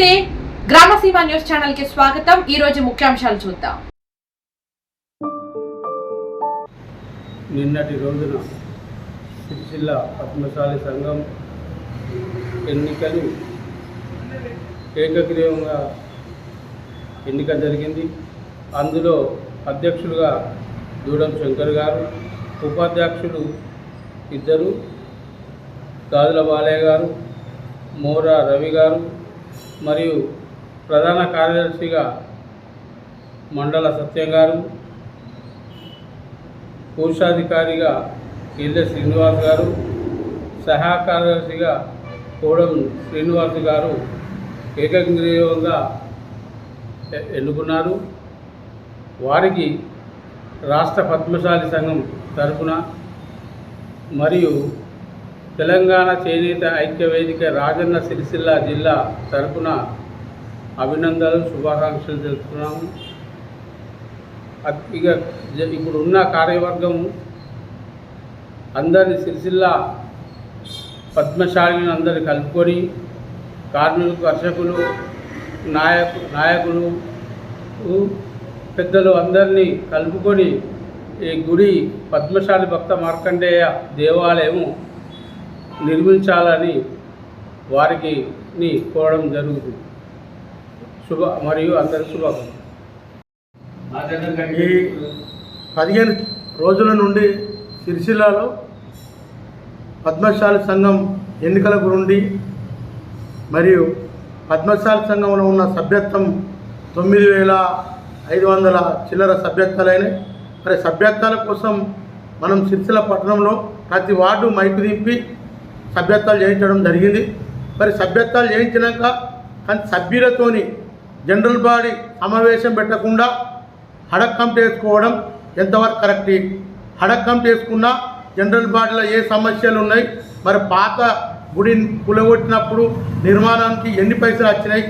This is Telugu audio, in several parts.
నమస్తే. గ్రామసీమ న్యూస్ ఛానల్కి స్వాగతం. ఈ రోజు ముఖ్యాంశాలు చూద్దాం. నిన్నటి రోజున సిరిసిల్ల పద్మశాలి సంఘం ఎన్నికలు ఏకగ్రీవంగా ఎన్నిక జరిగింది. అందులో అధ్యక్షులుగా దూడం శంకర్ గారు ఉపాధ్యక్షులు ఇద్దరు గాజుల బాలయ్య గారు మోరా రవి గారు మరియు ప్రధాన కార్యదర్శిగా మండల సత్యం గారు కోశాధికారిగా కేంద్ర శ్రీనివాస్ గారు సహా కార్యదర్శిగా కోడం శ్రీనివాస్ గారు ఏకగ్రీవంగా ఎన్నుకున్నారు. వారికి రాష్ట్ర పద్మశాలి సంఘం తరఫున మరియు తెలంగాణ చేనేత ఐక్య వేదిక రాజన్న సిరిసిల్ల జిల్లా తరఫున అభినందనలు శుభాకాంక్షలు తెలుపుతున్నాము. ఇక ఇప్పుడు ఉన్న కార్యవర్గం అందరి సిరిసిల్ల పద్మశాలిని అందరిని కలుపుకొని కార్మికులు కర్షకులు నాయకు నాయకులు పెద్దలు అందరినీ కలుపుకొని ఈ గుడి పద్మశాలి భక్త మార్కండేయ దేవాలయము నిర్మించాలని వారికి ని కోరడం జరుగుతుంది. శుభ మరియు అందరి శుభాకాంక్షలు. ఈ పదిహేను రోజుల నుండి సిరిసిల్లాలో పద్మశాలి సంఘం ఎన్నికల గురుండి మరియు పద్మశాలి సంఘంలో ఉన్న సభ్యత్వం తొమ్మిది వేల ఐదు వందల చిల్లర సభ్యత్వాలైనాయి మరి సభ్యత్వాల కోసం మనం సిరిసిల్ల పట్టణంలో ప్రతి వార్డు మైకు దింపి సభ్యత్వాలు చేయించడం జరిగింది. మరి సభ్యత్వాలు చేయించినాక కానీ సభ్యులతోని జనరల్ బాడీ సమావేశం పెట్టకుండా హడక్ కమిటీ వేసుకోవడం ఎంతవరకు కరెక్ట్? హడక్ కమిటీ వేసుకున్నా జనరల్ బాడీలో ఏ సమస్యలు ఉన్నాయి? మరి పాత గుడి కూలగొట్టినప్పుడు నిర్మాణానికి ఎన్ని పైసలు వచ్చినాయి?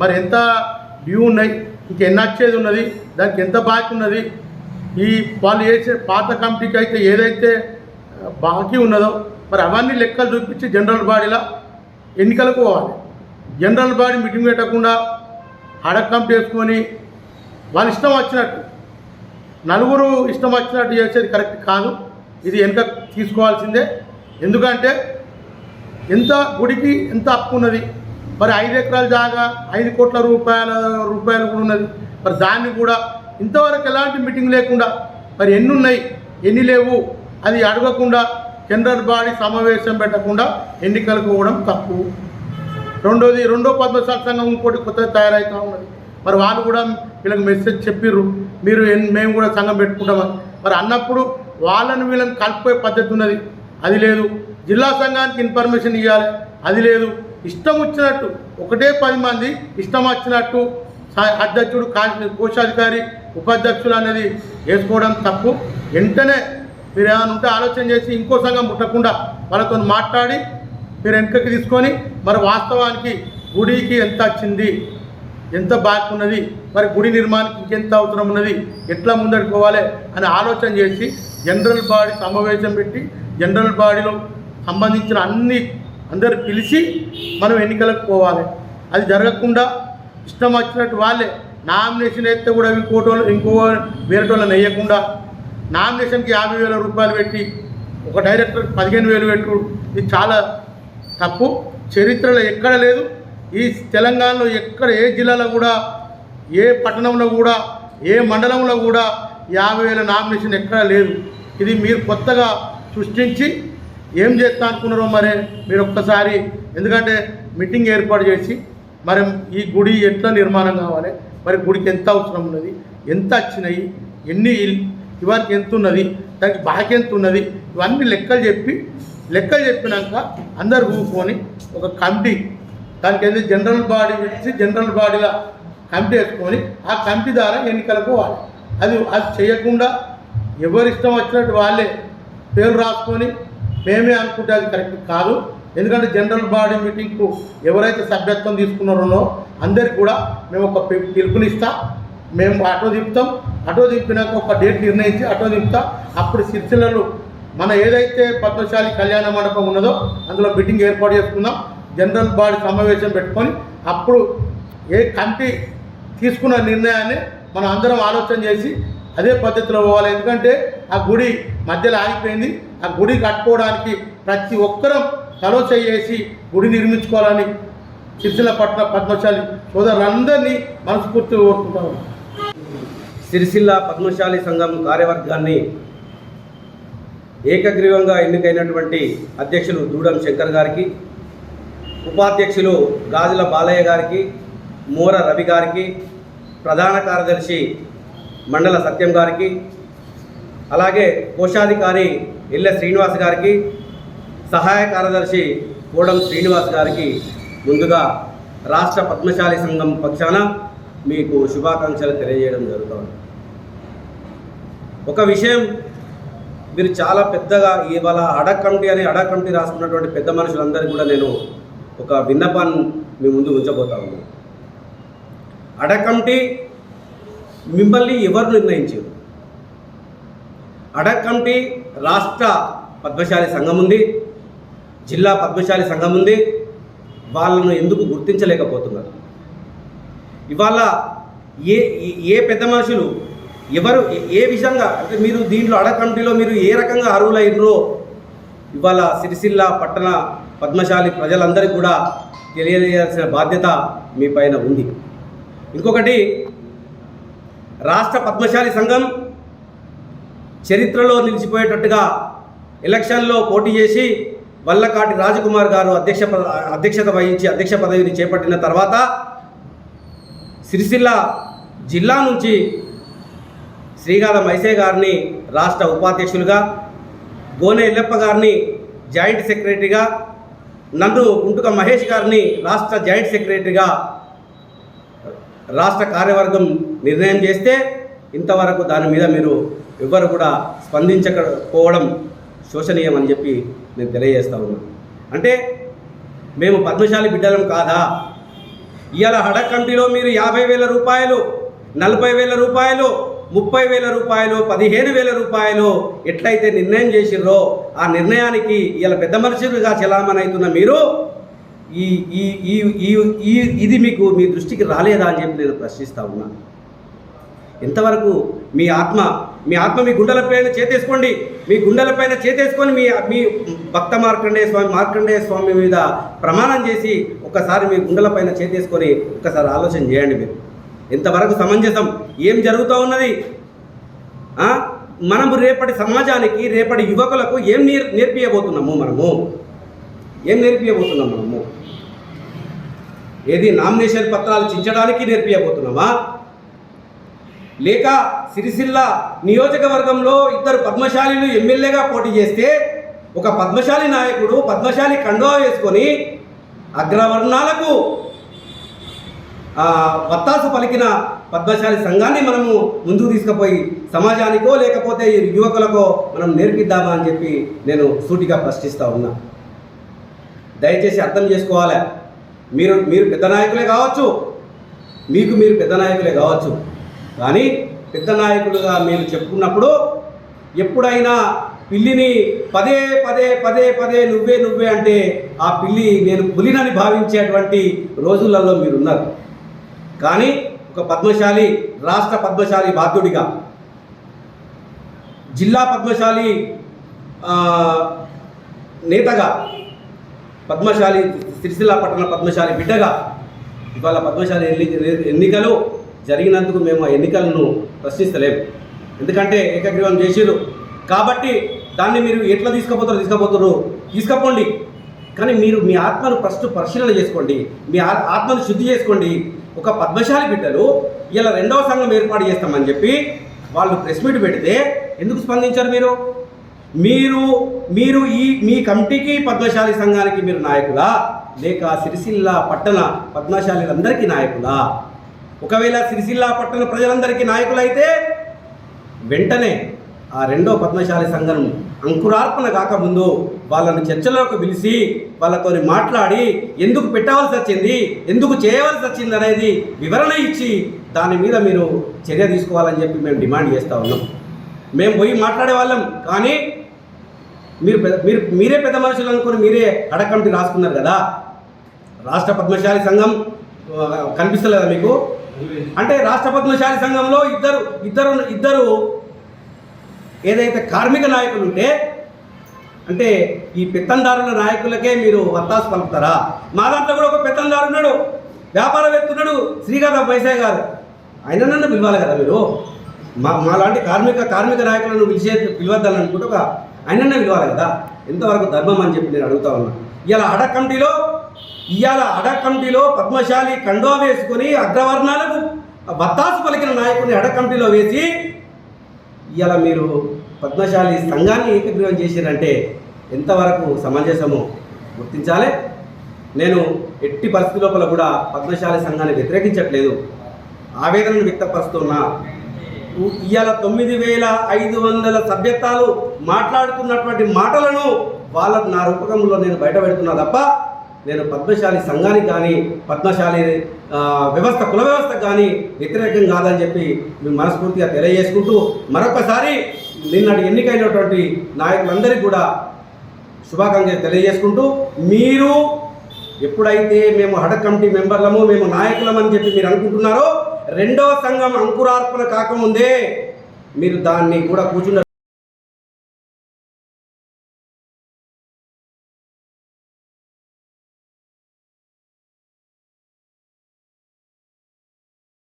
మరి ఎంత డ్యూ ఉన్నాయి? ఇంకెన్ని వచ్చేది ఉన్నది? దానికి ఎంత బాకీ ఉన్నది? ఈ వాళ్ళు చేసే పాత కమిటీకి అయితే ఏదైతే బాకీ ఉన్నదో మరి అవన్నీ లెక్కలు చూపించి జనరల్ బాడీలో ఎన్నికలకు పోవాలి. జనరల్ బాడీ మీటింగ్ పెట్టకుండా హడక్ చేసుకొని వాళ్ళు వాళ్ళ ఇష్టం వచ్చినట్టు నలుగురు ఇష్టం వచ్చినట్టు చేసేది కరెక్ట్ కాదు. ఇది వెనుక తీసుకోవాల్సిందే. ఎందుకంటే ఎంత గుడికి ఎంత అప్పు ఉన్నది? మరి ఐదు ఎకరాల జాగా ఐదు కోట్ల రూపాయల రూపాయలు కూడా ఉన్నది. మరి దాన్ని కూడా ఇంతవరకు ఎలాంటి మీటింగ్ లేకుండా మరి ఎన్ని ఉన్నాయి ఎన్ని లేవు అది అడగకుండా జనరల్ బాడీ సమావేశం పెట్టకుండా ఎన్నికలకు పోవడం తప్పు. రెండోది రెండో పద్మశాల సంఘం ఇంకోటి కొత్తగా తయారవుతూ ఉన్నది. మరి వాళ్ళు కూడా వీళ్ళకి మెసేజ్ చెప్పిర్రు. మీరు మేము కూడా సంఘం పెట్టుకుంటామని మరి అన్నప్పుడు వాళ్ళని వీళ్ళని కలిపే పద్ధతి ఉన్నది. అది లేదు. జిల్లా సంఘానికి ఇన్ఫర్మేషన్ ఇవ్వాలి అది లేదు. ఇష్టం వచ్చినట్టు ఒకటే పది మంది ఇష్టం వచ్చినట్టు అధ్యక్షుడు కోశాధికారి ఉపాధ్యక్షులు అనేది వేసుకోవడం తప్పు. వెంటనే మీరు ఏమైనా ఉంటే ఆలోచన చేసి ఇంకో సంఘం పుట్టకుండా వాళ్ళతో మాట్లాడి మీరు వెనకకి తీసుకొని మరి వాస్తవానికి గుడికి ఎంత వచ్చింది ఎంత బాకీ ఉన్నది మరి గుడి నిర్మాణానికి ఇంకెంత అవసరం ఉన్నది ఎట్లా ముందడుకోవాలి అని ఆలోచన చేసి జనరల్ బాడీ సమావేశం పెట్టి జనరల్ బాడీలో సంబంధించిన అన్ని అందరు పిలిచి మనం ఎన్నికలకు పోవాలి. అది జరగకుండా ఇష్టం వచ్చినట్టు వాళ్ళే నామినేషన్ అయితే కూడా ఇంకోటోళ్ళు ఇంకో వేరేటోళ్ళని వేయకుండా నామినేషన్కి యాభై వేల రూపాయలు పెట్టి ఒక డైరెక్టర్ పదిహేను వేలు పెట్టు ఇది చాలా తప్పు. చరిత్రలో ఎక్కడ లేదు. ఈ తెలంగాణలో ఎక్కడ ఏ జిల్లాలో కూడా ఏ పట్టణంలో కూడా ఏ మండలంలో కూడా యాభై వేల నామినేషన్ ఎక్కడా లేదు. ఇది మీరు కొత్తగా సృష్టించి ఏం చేస్తా అనుకున్నారో మరి మీరు ఒక్కసారి ఎందుకంటే మీటింగ్ ఏర్పాటు చేసి మరి ఈ గుడి ఎట్లా నిర్మాణం కావాలి మరి గుడికి ఎంత అవసరం ఉన్నది ఎంత వచ్చినాయి ఎన్ని ఇవరికి ఎంత ఉన్నది దానికి బాకీ ఎంత ఉన్నది ఇవన్నీ లెక్కలు చెప్పి లెక్కలు చెప్పినాక అందరు కూకొని ఒక కమిటీ దానికి ఏదైతే జనరల్ బాడీ పెట్టి జనరల్ బాడీలో కమిటీ వేసుకొని ఆ కమిటీ ద్వారా ఎన్నికలకు పోవాలి. అది అది చేయకుండా ఎవరి ఇష్టం వచ్చినట్టు వాళ్ళే పేరు రాసుకొని మేమే అనుకుంటే అది కరెక్ట్ కాదు. ఎందుకంటే జనరల్ బాడీ మీటింగ్కు ఎవరైతే సభ్యత్వం తీసుకున్నారో అందరికి కూడా మేము ఒక పి- పిలుపునిస్తా. మేము ఆటో తిప్పుతాం ఆటో తిప్పినాక ఒక డేట్ నిర్ణయించి ఆటో తిప్పుతా అప్పుడు సిరిసిల్లలో మన ఏదైతే పద్మశాలి కళ్యాణ మండపం ఉన్నదో అందులో మీటింగ్ ఏర్పాటు చేసుకుందాం. జనరల్ బాడీ సమావేశం పెట్టుకొని అప్పుడు ఏ కమిటీ తీసుకున్న నిర్ణయాన్ని మనం అందరం ఆలోచన చేసి అదే పద్ధతిలో పోవాలి. ఎందుకంటే ఆ గుడి మధ్యలో ఆగిపోయింది. ఆ గుడి కట్టుకోవడానికి ప్రతి ఒక్కరం తలో చేసి గుడి నిర్మించుకోవాలని సిరిసిల్ల పట్ల పద్మశాలి సోదరులందరినీ మనస్ఫూర్తిగా కోరుకుంటా సిరిసిల్ల పద్మశాలి సంఘం కార్యవర్గాన్ని ఏకగ్రీవంగా ఎన్నికైనటువంటి అధ్యక్షులు దూడం శంకర్ గారికి ఉపాధ్యక్షులు గాజుల బాలయ్య గారికి మోర రవి గారికి ప్రధాన కార్యదర్శి మండల సత్యం గారికి అలాగే కోశాధికారి ఇళ్ళ శ్రీనివాస్ గారికి సహాయ కార్యదర్శి కోడం శ్రీనివాస్ గారికి ముందుగా రాష్ట్ర పద్మశాలి సంఘం పక్షాన మీకు శుభాకాంక్షలు తెలియజేయడం జరుగుతుంది. ఒక విషయం మీరు చాలా పెద్దగా ఇవాళ అడక్ కమిటీ అని అడక్ కమిటీ రాసుకున్నటువంటి పెద్ద మనుషులందరికీ కూడా నేను ఒక విన్నపాన్ని మీ ముందు ఉంచబోతా ఉన్నాను. అడక్ కమిటీ మిమ్మల్ని ఎవరు నిర్ణయించారు? అడక్ కమిటీ రాష్ట్ర పద్మశాలి సంఘం ఉంది జిల్లా పద్మశాలి సంఘం ఉంది వాళ్ళను ఎందుకు గుర్తించలేకపోతున్నారు? ఇవాళ ఏ ఏ- ఏ పెద్ద మనుషులు ఎవరు ఏ- విషయంగా? విధంగా అంటే మీరు దీంట్లో అడ మీరు ఏ రకంగా అర్హులైనరో ఇవాళ సిరిసిల్ల పట్టణ పద్మశాలి ప్రజలందరికీ కూడా తెలియజేయాల్సిన బాధ్యత మీ పైన ఉంది. ఇంకొకటి రాష్ట్ర పద్మశాలి సంఘం చరిత్రలో నిలిచిపోయేటట్టుగా ఎలక్షన్లో పోటీ చేసి వల్లకాటి రాజకుమార్ గారు అధ్యక్ష అధ్యక్షత వహించి అధ్యక్ష పదవిని చేపట్టిన తర్వాత సిరిసిల్ల జిల్లా నుంచి శ్రీగాల మైసే గారిని రాష్ట్ర ఉపాధ్యక్షులుగా గోనె ఎల్లప్ప గారిని జాయింట్ సెక్రటరీగా నన్ను గుంటుక మహేష్ గారిని రాష్ట్ర జాయింట్ సెక్రటరీగా రాష్ట్ర కార్యవర్గం నిర్ణయం చేస్తే ఇంతవరకు దాని మీద మీరు ఎవ్వరు కూడా స్పందించకపోవడం శోచనీయం అని చెప్పి నేను తెలియజేస్తా ఉన్నాను అంటే మేము పద్మశాలి బిడ్డలం కాదా? ఇవాళ హడక్ కంటిలో మీరు యాభై వేల రూపాయలు నలభై వేల రూపాయలు ముప్పై వేల రూపాయలు పదిహేను వేల రూపాయలు ఎట్లయితే నిర్ణయం చేసిర్రో ఆ నిర్ణయానికి ఇలా పెద్ద మనుషులుగా చలామణి అవుతున్న మీరు ఈ ఈ ఈ ఈ- ఈ ఇది మీకు మీ దృష్టికి రాలేదా అని చెప్పి నేను ప్రశ్నిస్తా ఉన్నాను ఎంతవరకు మీ ఆత్మ మీ ఆత్మ మీ గుండెలపైన చేతేసుకోండి. మీ గుండెలపైన చేతేసుకొని మీ మీ భక్త మార్కండేయ స్వామి మార్కండేయ స్వామి మీద ప్రమాణం చేసి ఒక్కసారి మీ గుండెలపైన చేతేసుకొని ఒక్కసారి ఆలోచన చేయండి మీరు. ఎంతవరకు సమంజసం? ఏం జరుగుతూ ఉన్నది? మనము రేపటి సమాజానికి రేపటి యువకులకు ఏం నేర్ నేర్పియబోతున్నాము మనము? ఏం నేర్పియబోతున్నాం మనము? ఏది నామినేషన్ పత్రాలు చించడానికి నేర్పియబోతున్నామా? లేక సిరిసిల్ల నియోజకవర్గంలో ఇద్దరు పద్మశాలీలు ఎమ్మెల్యేగా పోటీ చేస్తే ఒక పద్మశాలి నాయకుడు పద్మశాలి కండువా వేసుకొని అగ్రవర్ణాలకు వత్తాసు పలికిన పద్మశాలి సంఘాన్ని మనము ముందుకు తీసుకుపోయి సమాజానికో లేకపోతే ఈ యువకులకో మనం నేర్పిద్దామా అని చెప్పి నేను సూటిగా ప్రశ్నిస్తూ ఉన్నా. దయచేసి అర్థం చేసుకోవాలి? మీరు మీరు పెద్ద నాయకులే కావచ్చు. మీకు మీరు పెద్ద నాయకులే కావచ్చు. కానీ పెద్ద నాయకులుగా మీరు చెప్పుకున్నప్పుడు ఎప్పుడైనా పిల్లిని పదే పదే పదే పదే నువ్వే నువ్వే అంటే ఆ పిల్లి నేను పులినని భావించేటువంటి రోజులలో మీరున్నారు. కానీ ఒక పద్మశాలి రాష్ట్ర పద్మశాలి బాధ్యుడిగా. జిల్లా పద్మశాలి నేతగా పద్మశాలి సిరిసిల్ల పట్టణ పద్మశాలి బిడ్డగా ఇవాళ పద్మశాలి ఎన్ని ఎన్నికలు జరిగినందుకు మేము ఆ ఎన్నికలను ప్రశ్నిస్తలేము ఎందుకంటే ఏకగ్రీవం చేసిరు కాబట్టి దాన్ని మీరు ఎట్లా తీసుకుపోతారు తీసుకుపోతారు తీసుకోండి కానీ మీరు మీ ఆత్మను ఫస్ట్ పరిశీలన చేసుకోండి. మీ ఆత్మను శుద్ధి చేసుకోండి. ఒక పద్మశాలి బిడ్డలు ఇలా రెండవ సంఘం ఏర్పాటు చేస్తామని చెప్పి వాళ్ళు ప్రెస్ మీట్ పెడితే ఎందుకు స్పందించారు మీరు? మీరు మీరు ఈ మీ కమిటీకి పద్మశాలి సంఘానికి మీరు నాయకులా? లేక సిరిసిల్ల పట్టణ పద్మశాలిలందరికీ నాయకులా? ఒకవేళ సిరిసిల్ల పట్టణ ప్రజలందరికీ నాయకులైతే వెంటనే ఆ రెండో పద్మశాలి సంఘం అంకురార్పణ కాకముందు వాళ్ళని చర్చలోకి పిలిచి వాళ్ళతో మాట్లాడి ఎందుకు పెట్టవలసి వచ్చింది ఎందుకు చేయవలసి వచ్చింది అనేది వివరణ ఇచ్చి దాని మీద మీరు చర్య తీసుకోవాలని చెప్పి మేము డిమాండ్ చేస్తూ ఉన్నాం. మేము పోయి మాట్లాడే వాళ్ళం కానీ మీరు మీరు మీరే పెద్ద మనుషులు అనుకుని మీరే అడకంటి రాసుకున్నారు కదా. రాష్ట్ర పద్మశాలి సంఘం కనిపిస్తలేదా మీకు? అంటే రాష్ట్ర పద్మశాలి సంఘంలో ఇద్దరు ఇద్దరు ఇద్దరు ఏదైతే కార్మిక నాయకులు ఉంటే అంటే ఈ పెత్తందారుల నాయకులకే మీరు వత్తాసు పలుకుతారా? మా దాంట్లో కూడా ఒక పెత్తందారు ఉన్నాడు. వ్యాపారవేత్త ఉన్నాడు శ్రీకాంత పైసే గారు. ఆయన నన్ను పిలవాలి కదా మీరు? మా మాలాంటి కార్మిక కార్మిక నాయకులను పిలిచే పిలవద్దని అనుకుంటే ఒక ఆయననే పిలవాలి కదా? ఎంతవరకు ధర్మం అని చెప్పి నేను అడుగుతా ఉన్నా. ఇవాళ అడ కమిటీలో ఇవాళ అడ కమిటీలో పద్మశాలి కండువా వేసుకొని అగ్రవర్ణాలకు బత్తాసు పలికిన నాయకుడిని అడ కమిటీలో వేసి ఇలా మీరు పద్మశాలి సంఘాన్ని ఏకగ్రీవం చేశారంటే ఎంతవరకు సమంజసమో గుర్తించాలి. నేను ఎట్టి పరిస్థితి లోపల కూడా పద్మశాలి సంఘాన్ని వ్యతిరేకించట్లేదు. ఆవేదనను వ్యక్తపరుస్తున్నా. ఇవాళ తొమ్మిది వేల ఐదు వందల సభ్యత్వాలు మాట్లాడుతున్నటువంటి మాటలను వాళ్ళ నా రూపకంలో నేను బయట పెడుతున్నా తప్ప నేను పద్మశాలి సంఘానికి కానీ పద్మశాలి వ్యవస్థ కుల వ్యవస్థకు కానీ వ్యతిరేకం కాదని చెప్పి మేము మనస్ఫూర్తిగా తెలియజేసుకుంటూ మరొకసారి నిన్నటి ఎన్నికైనటువంటి నాయకులందరికీ కూడా శుభాకాంక్షలు తెలియజేసుకుంటూ మీరు ఎప్పుడైతే మేము హడ కమిటీ మెంబర్లము మేము నాయకులమని చెప్పి మీరు అనుకుంటున్నారో రెండవ సంఘం అంకురార్పణ కాకముందే మీరు దాన్ని కూడా కూర్చున్న